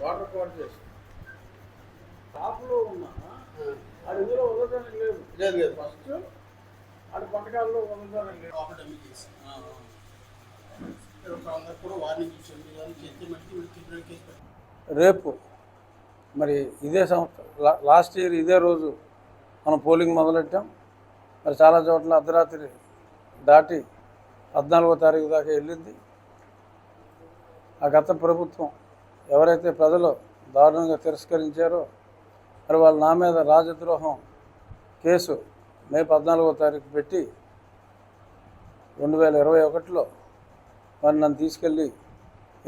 Water చేసి. టాప్లో ఉన్న అది ఇందులో వదలడానికి లేదు. లేదు లేదు. ఫస్ట్ అది వదలడానికి లేదు. కూడా వార్నింగ్ చేస్తే మట్టి వీళ్ళు కేసు రేపు మరి ఇదే సంవత్సరం లా- లాస్ట్ ఇయర్ ఇదే రోజు మనం పోలింగ్ మొదలెట్టాం. మరి చాలా చోట్ల అర్ధరాత్రి దాటి పద్నాలుగో తారీఖు దాకా వెళ్ళింది. ఆ గత ప్రభుత్వం ఎవరైతే ప్రజలు దారుణంగా తిరస్కరించారో మరి వాళ్ళు నా మీద రాజద్రోహం కేసు మే పద్నాలుగో తారీఖు పెట్టి రెండు వేల ఇరవై ఒకటిలో మరి నన్ను తీసుకెళ్ళి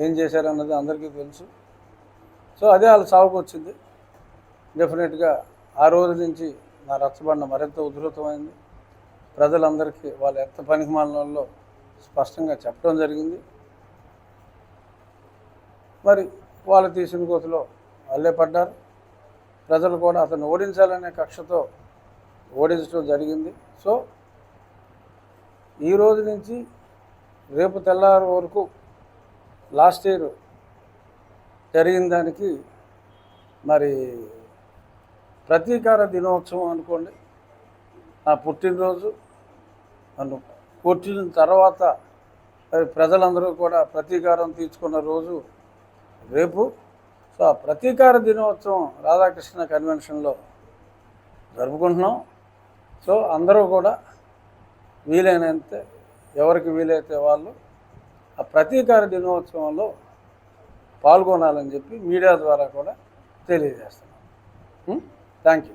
ఏం చేశారన్నది అందరికీ తెలుసు. సో అదే వాళ్ళ సాగుకు వచ్చింది. డెఫినెట్గా ఆ రోజు నుంచి నా రచ్చబండ మరింత ఉధృతమైంది. ప్రజలందరికీ వాళ్ళ ఎత్త పనికిమాలలో స్పష్టంగా చెప్పడం జరిగింది. మరి వాళ్ళు తీసిన కోతిలో వాళ్ళే పడ్డారు. ప్రజలు కూడా అతను ఓడించాలనే కక్షతో ఓడించడం జరిగింది. సో ఈ రోజు నుంచి రేపు తెల్లారి వరకు లాస్ట్ ఇయర్ జరిగిన దానికి మరి ప్రతీకార దినోత్సవం అనుకోండి. నా పుట్టినరోజు నన్ను కొట్టిన తర్వాత ప్రజలందరూ కూడా ప్రతీకారం తీర్చుకున్న రోజు రేపు. సో ఆ ప్రతీకార దినోత్సవం రాధాకృష్ణ కన్వెన్షన్లో జరుపుకుంటున్నాం. సో అందరూ కూడా వీలైనంత ఎవరికి వీలైతే వాళ్ళు ఆ ప్రతీకార దినోత్సవంలో పాల్గొనాలని చెప్పి మీడియా ద్వారా కూడా తెలియజేస్తున్నాం. Thank you.